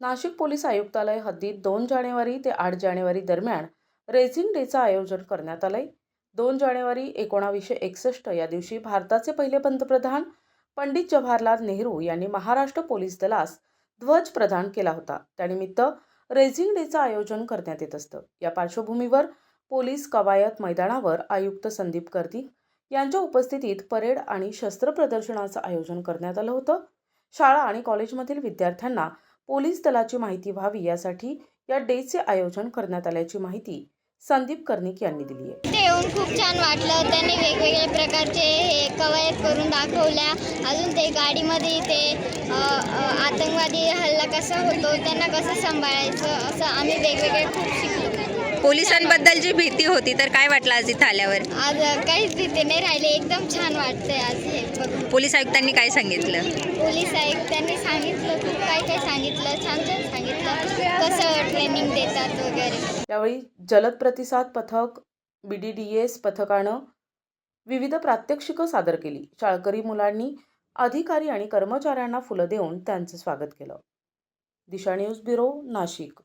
Nashik police आयुक्तालय हद्दीत दोन जानेवारी ते आठ जानेवारी दरम्यान रेझिंग डेचं आयोजन करण्यात आलंय. दोन जानेवारी एकोणावीसशे एकसष्ट या दिवशी भारताचे पहिले पंतप्रधान पंडित जवाहरलाल नेहरू यांनी महाराष्ट्र पोलीस दलास ध्वज प्रदान केला होता. त्यानिमित्त रेझिंग डेचं आयोजन करण्यात येत असतं. या पार्श्वभूमीवर पोलीस कवायत मैदानावर आयुक्त संदीप कर्दिक यांच्या उपस्थितीत परेड आणि शस्त्र प्रदर्शनाचं आयोजन करण्यात आलं होतं. शाळा आणि कॉलेजमधील विद्यार्थ्यांना पोलीस दलाची माहिती व्हावी यासाठी या डेचे आयोजन करण्यात आल्याची माहिती संदीप कर्णिक यांनी दिली आहे. ते येऊन खूप छान वाटलं. त्यांनी वेगवेगळ्या प्रकारचे हे कवायत करून दाखवल्या. अजून ते गाडीमध्ये ते आतंकवादी हल्ला कसा होतो त्यांना कसं सांभाळायचं असं आम्ही वेगवेगळे खूप शिकलो. पोलिसांबद्दल जी भीती होती तर काय वाटलं आज इथं आल्यावर? आज काहीच भीती नाही राहिले एकदम छान वाटतंय आज हे बघून. पोलीस आयुक्तांनी काय सांगितलं? पोलीस आयुक्तांनी सांगितलं खूप काय काय सांगितलं छान छान सांगितलं कसं ट्रेनिंग देतात वगैरे. यावेळी जलद प्रतिसाद पथक बी डी डी एस पथकानं विविध प्रात्यक्षिकं सादर केली. शाळकरी मुलांनी अधिकारी आणि कर्मचाऱ्यांना फुलं देऊन त्यांचं स्वागत केलं. Disha news bureau Nashik.